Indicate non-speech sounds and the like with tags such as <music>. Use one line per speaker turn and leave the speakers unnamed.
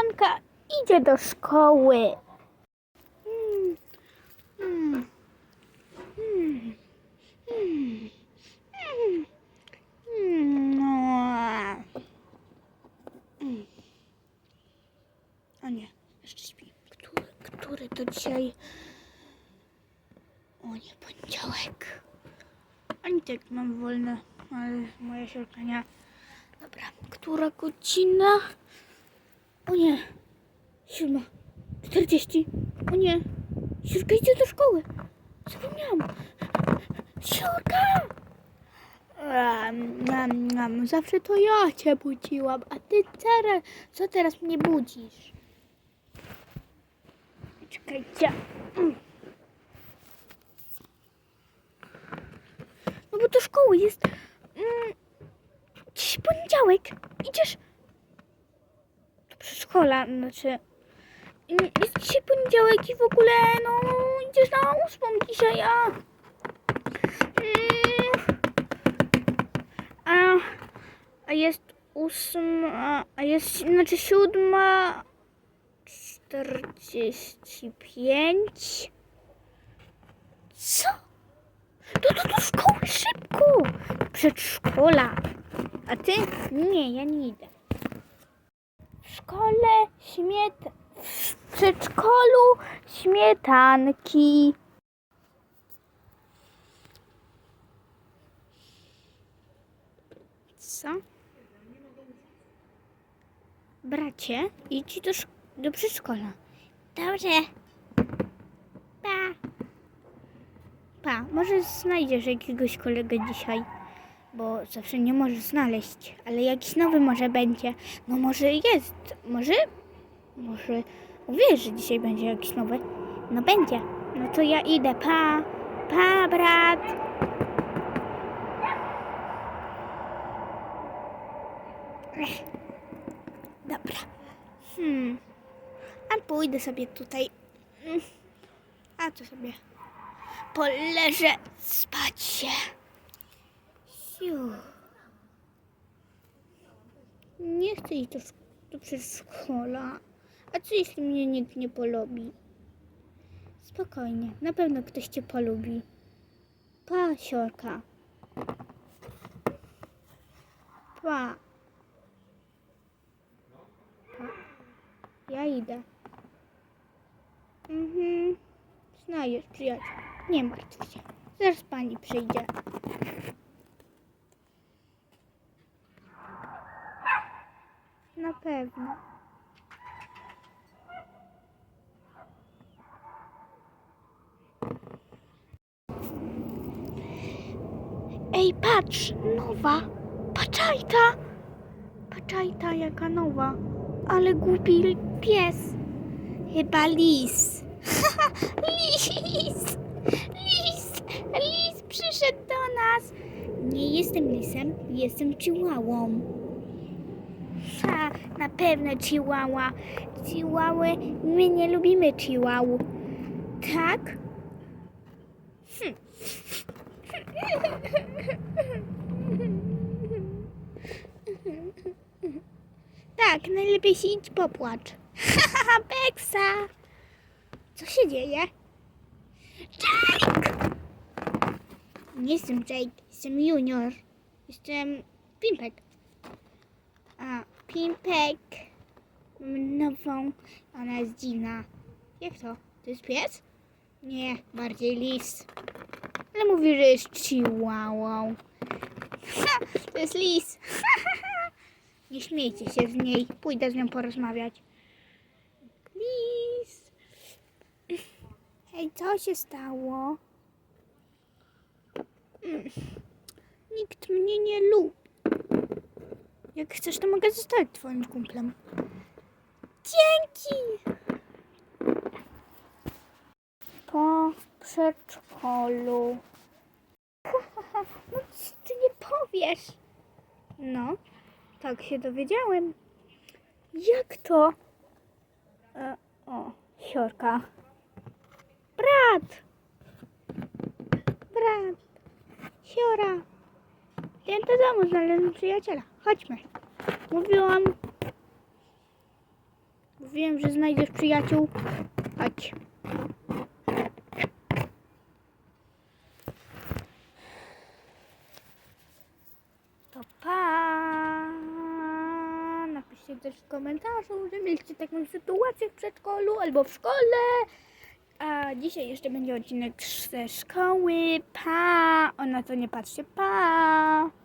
koleżanka idzie do szkoły. O nie, jeszcze śpi. Który, który to dzisiaj? O nie, poniedziałek. Ani tak mam wolne, ale moja siorka nie. Dobra, która godzina? O nie, siódma, czterdzieści. O nie, siorka idzie do szkoły. Zapomniałam. Siorka! Am, am, am. Zawsze to ja cię budziłam, a ty teraz, co teraz mnie budzisz? Czekajcie. No bo do szkoły jest mm, dziś poniedziałek. Idziesz przedszkola, znaczy mm, jest dzisiaj poniedziałek i w ogóle no idziesz na ósmą dzisiaj, a mm, a, a jest ósma, a jest, znaczy siódma czterdzieści pięć. Co? To do, do szkoły szybko! Przedszkola. A ty? Nie, ja nie idę. W szkole śmiet... W przedszkolu śmietanki. Co? Bracie, idź do, do przedszkola. Dobrze. Pa. Pa, może znajdziesz jakiegoś kolegę dzisiaj, bo zawsze nie możesz znaleźć, ale jakiś nowy może będzie. No może jest, może, może uwierz, że dzisiaj będzie jakiś nowy. No będzie. No to ja idę, pa, pa brat. Dobra. Hmm. A pójdę sobie tutaj. Mm. A co sobie? Poleżę spać się. Siu. Nie chcę iść do, do przedszkola. A co jeśli mnie nikt nie polubi? Spokojnie, na pewno ktoś cię polubi. Pa, siorka. Pa. Pa. Ja idę. Mhm. Znajdziesz przyjaciół. Nie martw się. Zaraz pani przyjdzie. Na pewno. Ej, patrz! Nowa! Paczajta! Paczajta, jaka nowa. Ale głupi pies. Chyba <laughs> lis. lis! Lis! Lis przyszedł do nas. Nie jestem lisem, jestem chihuahą. Ha, na pewno chihuahua. Chihuahy, my nie lubimy chihuahua. Tak? Tak, najlepiej się idź popłacz. Haha, <laughs> Beksa! Co się dzieje? Jake! Nie jestem Jake, jestem Junior. Jestem Pimpek. A, Pimpek. Nową, ona jest dziwna. Jak to? To jest pies? Nie, bardziej lis. Ale mówi, że jest chihuahua. To jest lis. <laughs> Nie śmiejcie się z niej. Pójdę z nią porozmawiać. Lis. Hej, co się stało? Mm. Nikt mnie nie lubi. Jak chcesz, to mogę zostać twoim kumplem. Dzięki! Po przedszkolu. <laughs> No co ty nie powiesz? No, tak się dowiedziałem. Jak to? E, o, siorka. Brat! Brat! Siora! Idę do domu, znalazłem przyjaciela. Chodźmy. Mówiłam. Wiem, że znajdziesz przyjaciół. Chodź. To pa! Napiszcie też w komentarzu, że mieliście taką sytuację w przedszkolu albo w szkole. A dzisiaj jeszcze będzie odcinek ze szkoły. Pa! O na to nie patrzcie. Pa!